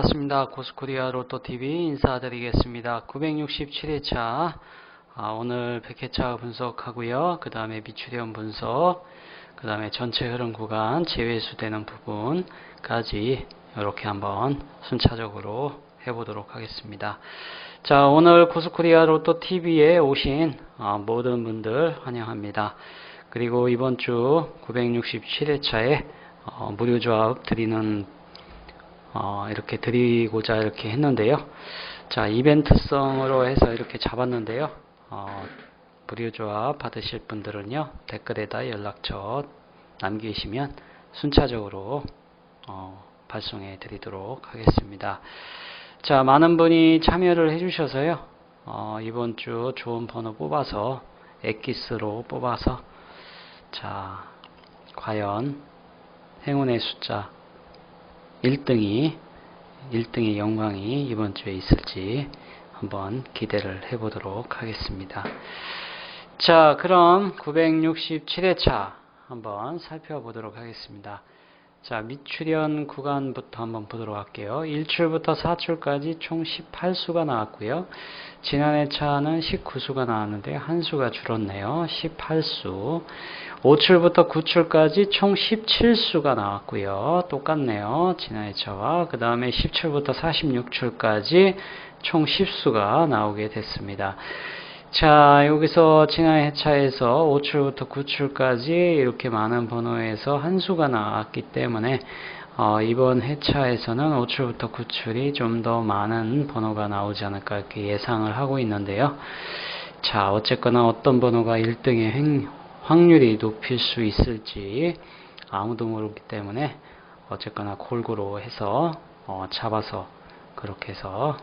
반갑습니다. 고스코리아 로또TV 인사드리겠습니다. 967회차 아, 오늘 100회차 분석하고요. 그 다음에 미추련 분석 그 다음에 전체 흐름 구간 제외수 되는 부분까지 이렇게 한번 순차적으로 해보도록 하겠습니다. 자 오늘 고스코리아 로또TV에 오신 어, 모든 분들 환영합니다. 그리고 이번 주 967회차에 어, 무료 조합 드리는 어, 이렇게 드리고자 이렇게 했는데요. 자, 이벤트성으로 해서 이렇게 잡았는데요. 어, 무료 조합 받으실 분들은요, 댓글에다 연락처 남기시면 순차적으로 어, 발송해 드리도록 하겠습니다. 자, 많은 분이 참여를 해주셔서요, 어, 이번 주 좋은 번호 뽑아서 엑기스로 뽑아서 자, 과연 행운의 숫자 1등이 1등의 영광이 이번 주에 있을지 한번 기대를 해보도록 하겠습니다. 자, 그럼 967회차 한번 살펴보도록 하겠습니다. 자, 미출현 구간부터 한번 보도록 할게요. 1출부터 4출까지 총 18수가 나왔고요. 지난해 차는 19수가 나왔는데 한 수가 줄었네요. 18수. 5출부터 9출까지 총 17수가 나왔고요. 똑같네요. 지난해 차와. 그 다음에 10출부터 46출까지 총 10수가 나오게 됐습니다. 자, 여기서 지난 회차에서 5출부터 9출까지 이렇게 많은 번호에서 한 수가 나왔기 때문에 어, 이번 회차에서는 5출부터 9출이 좀 더 많은 번호가 나오지 않을까 이렇게 예상을 하고 있는데요. 자, 어쨌거나 어떤 번호가 1등의 확률이 높일 수 있을지 아무도 모르기 때문에 어쨌거나 골고루 해서 어, 잡아서 그렇게 해서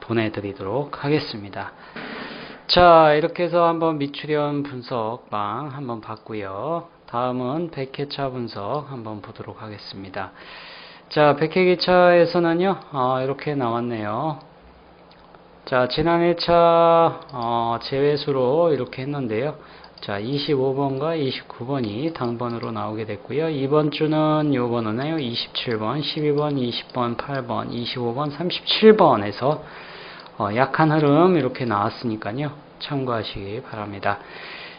보내드리도록 하겠습니다. 자, 이렇게 해서 한번 미출현 분석방 한번 봤고요. 다음은 백회차 분석 한번 보도록 하겠습니다. 자, 백회기차에서는요, 어, 이렇게 나왔네요. 자, 지난 회차 어, 제외수로 이렇게 했는데요. 자, 25번과 29번이 당번으로 나오게 됐고요. 이번 주는 요 번호네요. 27번, 12번, 20번, 8번, 25번, 37번에서 어, 약한 흐름 이렇게 나왔으니까요. 참고하시기 바랍니다.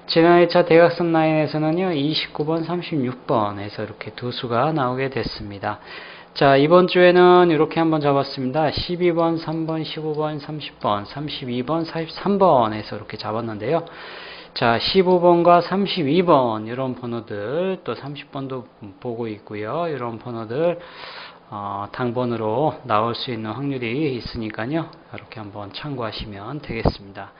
지난 2차 대각선 라인에서는요. 29번, 36번에서 이렇게 두 수가 나오게 됐습니다. 자, 이번 주에는 이렇게 한번 잡았습니다. 12번, 3번, 15번, 30번, 32번, 43번에서 이렇게 잡았는데요. 자, 15번과 32번 이런 번호들 또 30번도 보고 있고요. 이런 번호들 어, 당번으로 나올 수 있는 확률이 있으니까요. 이렇게 한번 참고하시면 되겠습니다.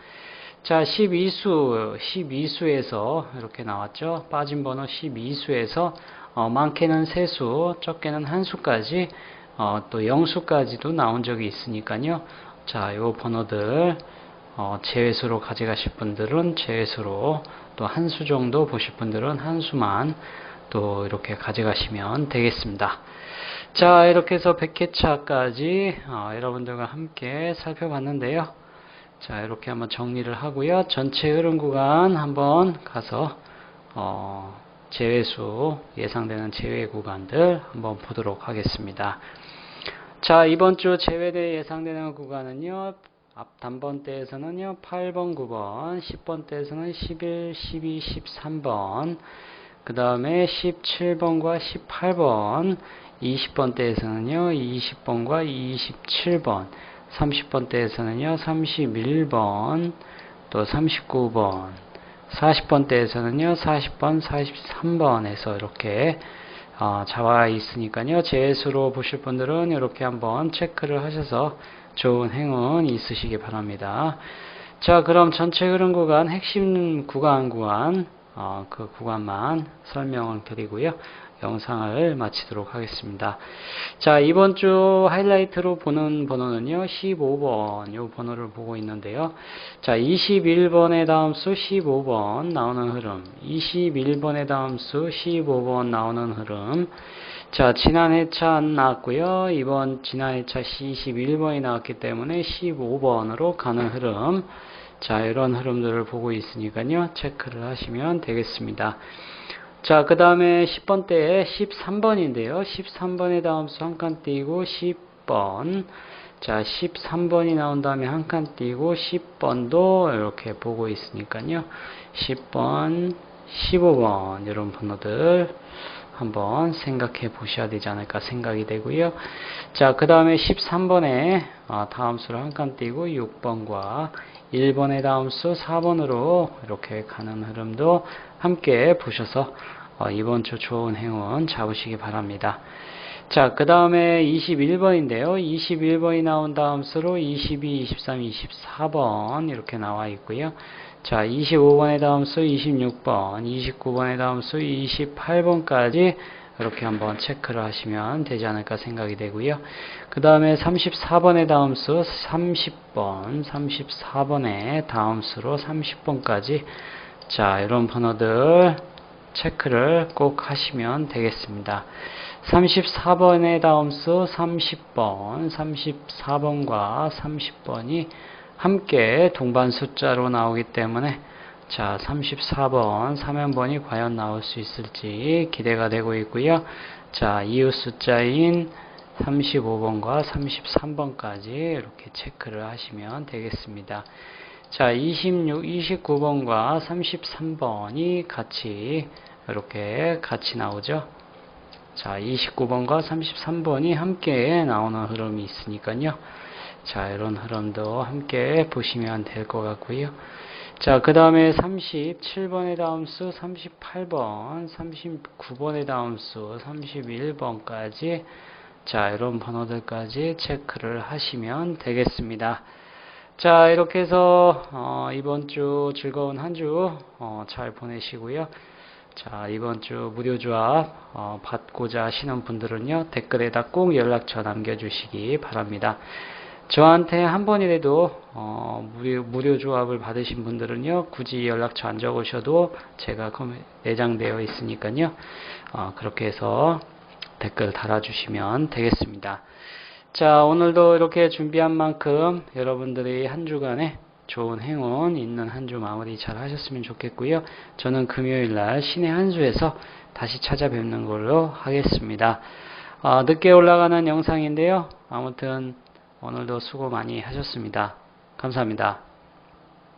자, 12수, 12수에서 이렇게 나왔죠. 빠진 번호 12수에서 어, 많게는 3수, 적게는 1수까지 어, 또 0수까지도 나온 적이 있으니까요. 자, 요 번호들 어, 제외수로 가져가실 분들은 제외수로 또 한 수 정도 보실 분들은 한 수만 또 이렇게 가져가시면 되겠습니다. 자, 이렇게 해서 100회차까지 어, 여러분들과 함께 살펴봤는데요. 자, 이렇게 한번 정리를 하고요. 전체 흐름 구간 한번 가서 어, 제외수 예상되는 제외 구간들 한번 보도록 하겠습니다. 자, 이번 주 제외대 예상되는 구간은요. 앞 단번대에서는요. 8번, 9번, 10번대에서는 11, 12, 13번, 그 다음에 17번과 18번, 20번대에서는요, 20번과 27번, 30번대에서는요, 31번, 또 39번, 40번대에서는요, 40번, 43번에서 이렇게 어, 잡아 있으니까요, 제수로 보실 분들은 이렇게 한번 체크를 하셔서 좋은 행운 있으시기 바랍니다. 자, 그럼 전체 흐름 구간, 핵심 구간 구간, 어, 그 구간만 설명을 드리고요. 영상을 마치도록 하겠습니다. 자, 이번 주 하이라이트로 보는 번호는요, 15번, 요 번호를 보고 있는데요. 자, 21번의 다음 수 15번 나오는 흐름, 21번의 다음 수 15번 나오는 흐름, 자, 지난 해차 안 나왔고요. 이번 지난 해차 21번이 나왔기 때문에 15번으로 가는 흐름, 자, 이런 흐름들을 보고 있으니까요. 체크를 하시면 되겠습니다. 자, 그 다음에 10번 때에 13번인데요. 13번에 다음 수 한 칸 띄고 10, 10번. 자, 13번이 나온 다음에 한 칸 띄고 10번도 이렇게 보고 있으니까요. 10번, 15번 이런 번호들 한번 생각해 보셔야 되지 않을까 생각이 되고요. 자, 그 다음에 13번에 어, 다음 수를 한 칸 띄고 6번과 1번의 다음 수 4번으로 이렇게 가는 흐름도 함께 보셔서 어, 이번 주 좋은 행운 잡으시기 바랍니다. 자, 그 다음에 21번인데요. 21번이 나온 다음 수로 22, 23, 24번 이렇게 나와 있고요. 자, 25번의 다음 수 26번, 29번의 다음 수 28번까지 이렇게 한번 체크를 하시면 되지 않을까 생각이 되고요. 그 다음에 34번의 다음 수 30번, 34번의 다음 수로 30번까지 자, 이런 번호들 체크를 꼭 하시면 되겠습니다. 34번의 다음 수 30번, 34번과 30번이 함께 동반 숫자로 나오기 때문에 자 34번 3연번이 과연 나올 수 있을지 기대가 되고 있고요. 자 이웃 숫자인 35번과 33번까지 이렇게 체크를 하시면 되겠습니다. 자 26, 29번과 33번이 같이 이렇게 같이 나오죠. 자 29번과 33번이 함께 나오는 흐름이 있으니까요. 자, 이런 흐름도 함께 보시면 될 것 같고요. 자, 그 다음에 37번의 다음 수, 38번, 39번의 다음 수, 31번까지 자, 이런 번호들까지 체크를 하시면 되겠습니다. 자, 이렇게 해서 어, 이번 주 즐거운 한주잘 어, 보내시고요. 자, 이번 주 무료 조합 어, 받고자 하시는 분들은요. 댓글에다 꼭 연락처 남겨주시기 바랍니다. 저한테 한 번이라도 어, 무료, 무료 조합을 받으신 분들은요 굳이 연락처 안 적으셔도 제가 내장되어 있으니까요. 어, 그렇게 해서 댓글 달아주시면 되겠습니다. 자 오늘도 이렇게 준비한 만큼 여러분들이 한 주간에 좋은 행운 있는 한 주 마무리 잘 하셨으면 좋겠고요. 저는 금요일날 신의 한 수에서 다시 찾아뵙는 걸로 하겠습니다. 어, 늦게 올라가는 영상인데요. 아무튼 오늘도 수고 많이 하셨습니다. 감사합니다.